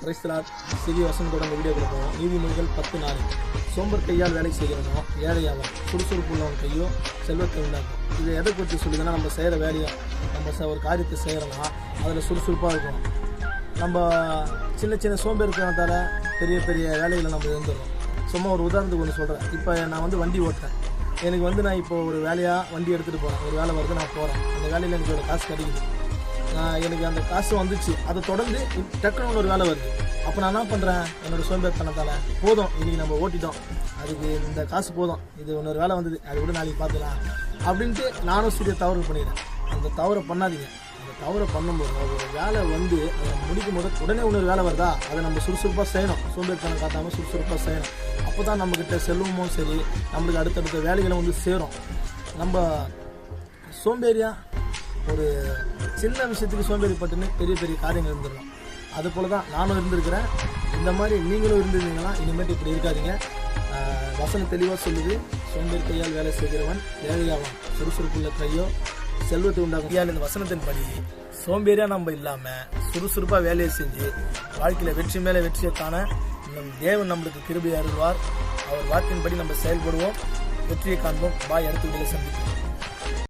கிரைஸ்தலார் சிறிய வசனத்தோட இந்த வீடியோ கொடுப்போம். நீதிமொழிகள் பத்து நாலு. சோம்பர் கையால் வேலை செய்கிறனோ ஏழையாவன் சுறுசுறுப்பு உள்ளவன் கையோ செல்வத்தை உண்டாக்கும். இது எதை குறித்து சொல்லுதுன்னா நம்ம செய்கிற வேலையை நம்ம ச- ஒரு காரியத்தை செய்கிறோம்னா அதில் சுறுசுறுப்பாக இருக்கணும். நம்ம சின்ன சின்ன சோம்பேறித்தனத்தால் பெரிய பெரிய வேலைகளை நம்ம இருந்துடும் சும்மா ஒரு உதாரணத்துக்கு ஒன்று சொல்கிறேன் இப்போ நான் வந்து வண்டி ஓட்டுறேன். எனக்கு வந்து நான் இப்போ ஒரு வேலையாக வண்டி எடுத்துகிட்டு போகிறேன் ஒரு வேலை வருது நான் போகிறேன் அந்த வேலையில் எனக்கு ஒரு காசு கிடைக்குது. எனக்கு அந்த காசு வந்துச்சு. அதை தொடர்ந்து டக்குன்னு ஒரு வேலை வருது. அப்போ நான் என்ன பண்ணுறேன் என்னோட சோம்பேறித்தனத்தால் போதும் இன்றைக்கி நம்ம ஓட்டிட்டோம். அதுக்கு இந்த காசு போதும். இது இன்னொரு வேலை வந்தது. அது கூட நாளைக்கு பார்த்துக்கலாம். அப்படின்ட்டு நானும் சிறிய தவறு பண்ணிடுறேன் அந்த தவறை பண்ணாதீங்க. அந்த தவறை பண்ணும்போது ஒரு வேலை வந்து அதை முடிக்கும் போது உடனே இன்னொரு வேலை வருதா? அதை நம்ம சுறுசுறுப்பாக செய்யணும். சோம்பேறித்தனம் காட்டாமல் சுறுசுறுப்பாக செய்யணும். அப்போ தான் நம்மக்கிட்ட செல்வமும் சரி நம்மளுக்கு அடுத்தடுத்த வேலைகளை வந்து சேரும். நம்ம சோம்பேறியாக ஒரு சின்ன விஷயத்துக்கு சோம்பேறிப்பட்டுன்னு பெரிய பெரிய காரியங்கள் இருந்துடலாம். அது போல தான் நானும் இருந்திருக்கிறேன். இந்த மாதிரி நீங்களும் இருந்திருந்தீங்கன்னா இனிமேட்டு இப்படி இருக்காதீங்க. வசனம் தெளிவாக சொல்லுது. சோம்பேறி கையால் வேலை செய்கிறவன் வேலையாவான் சுறுசுறுப்புள்ள கையோ செல்வத்தை உண்டாகும் இந்த வசனத்தின் படி சோம்பேறியாக நம்ம இல்லாமல் சுறுசுறுப்பாக வேலையை செஞ்சு வாழ்க்கையில் வெற்றி மேலே வெற்றியை காண நம் தேவன் நம்மளுக்கு கிருபை அருள்வார். அவர் வாக்கின்படி நம்ம செயல்படுவோம். வெற்றியை காண்போம். பாய் அடுத்த சந்திப்போம்.